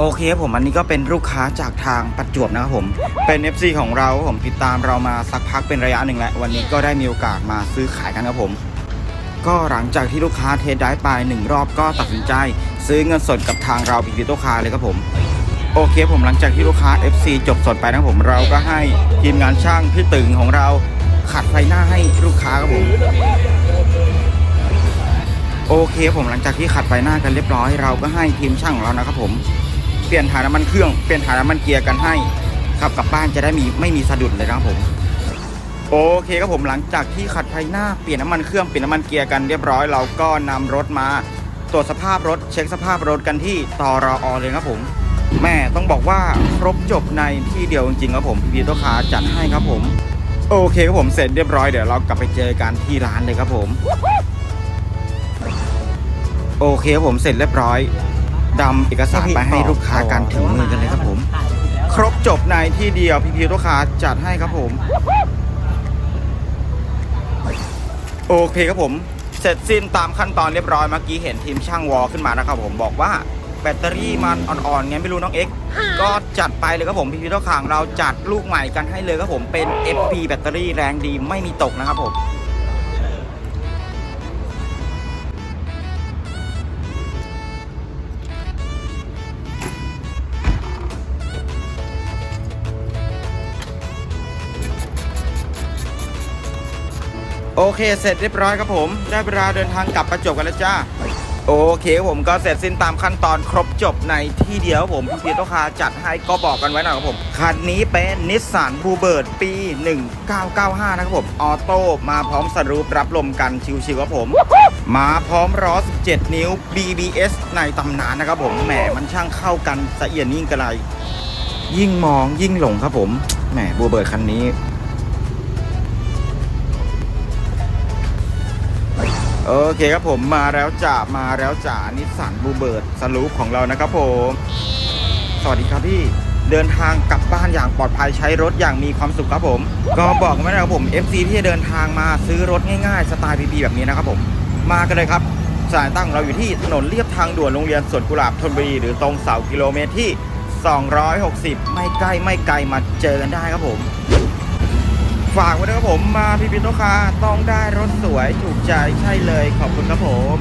โอเคครับผมอันนี้ก็เป็นลูกค้าจากทางประจวบนะครับผม เป็น FC ของเราครับผมติดตามเรามาสักพักเป็นระยะหนึ่งแล้ว วันนี้ก็ได้มีโอกาสมาซื้อขายกันครับผม ก็หลังจากที่ลูกค้าเทสได้ไปหนึ่งรอบก็ตัดสินใจ ซื้อเงินสดกับทางเราพีพีโตคาเลยครับผม โอเคผมหลังจากที่ลูกค้า FC จบสดไปนะครับผมเราก็ให้ทีมงานช่างพี่ตึงของเราขัดไฟหน้าให้ลูกค้าครับผมโอเคผมหลังจากที่ขัดไฟหน้ากันเรียบร้อย เราก็ให้ทีมช่างของเรานะครับผม เปลี่ยนถ่ายน้ำมันเครื่องเปลี่ยนถ่ายน้ำมันเกียร์กันให้ขับกลับบ้านจะได้มีไม่มีสะดุดเลยนะครับผมโอเคครับผมหลังจากที่ขัดไฟหน้าเปลี่ยนน้ำมันเครื่องเปลี่ยนน้ำมันเกียร์กันเรียบร้อยเราก็นำรถมาตรวจสภาพรถเช็คสภาพรถกันที่ตรออเลยครับผม แม่ต้องบอกว่าครบจบในที่เดียวจริงๆครับผมพี่พีโตคาจัดให้ครับผม โอเคครับผมเสร็จเรียบร้อยเดี๋ยวเรากลับไปเจอกันที่ร้านเลยครับผม โอเคครับผมเสร็จเรียบร้อย ดำเอกสารไปให้ลูกค้ากันถึงมือกันเลยครับผม ครบจบในที่เดียวพี่พีลูกค้าจัดให้ครับผม โอเคครับผม เสร็จสิ้นตามขั้นตอนเรียบร้อยเมื่อกี้เห็นทีมช่างวอลขึ้นมานะครับผมบอกว่าแบตเตอรี่มันอ่อนๆไงไม่รู้น้องเอ็กซ์ก็จัดไปเลยครับผมพี่พีลูกค้าเราจัดลูกใหม่กันให้เลยครับผมเป็น FP แบตเตอรี่แรงดีไม่มีตกนะครับผม โอเค เสร็จเรียบร้อยครับผม ได้เวลาเดินทางกลับประจวบกันแล้วจ้า โอเคผมก็เสร็จสิ้นตามขั้นตอนครบจบในที่เดียวผมพี่พีโตคาจัดให้ก็บอกกันไว้หน่อยครับผม คันนี้เป็นนิสสันบูเบิร์ดปี 1995 นะครับผม ออโต้มาพร้อมสรูปรับลมกันชิวๆครับผม มาพร้อมล้อ 17 นิ้ว BBS ในตำนานนะครับผมแหมมันช่างเข้ากันสะเอียดยิ่งกระไรยิ่งมองยิ่งหลงครับผมแหมบูเบิร์ดคันนี้ โอเคครับผมมาแล้วจ่ามาแล้วจ่านิสสันบูเบิร์ดสลูปของเรานะครับผม สวัสดีครับพี่เดินทางกลับบ้านอย่างปลอดภัยใช้รถอย่างมีความสุขครับผม ก็บอกกันไว้นะครับผม FC ที่จะเดินทางมาซื้อรถง่ายๆสไตล์พีแบบนี้นะครับผม มากันเลยครับสานตั้งของเราอยู่ที่ถนนเลียบทางด่วนโรงเรียนสวนกุหลาบธนบุรีหรือตรงเสากิโลเมตรที่ 260 ไม่ใกล้ไม่ไกลมาเจอกันได้ครับผม ฝากไว้ด้วยครับผมมาพิพิธโตคาต้องได้รถสวยถูกใจใช่เลยขอบคุณครับผม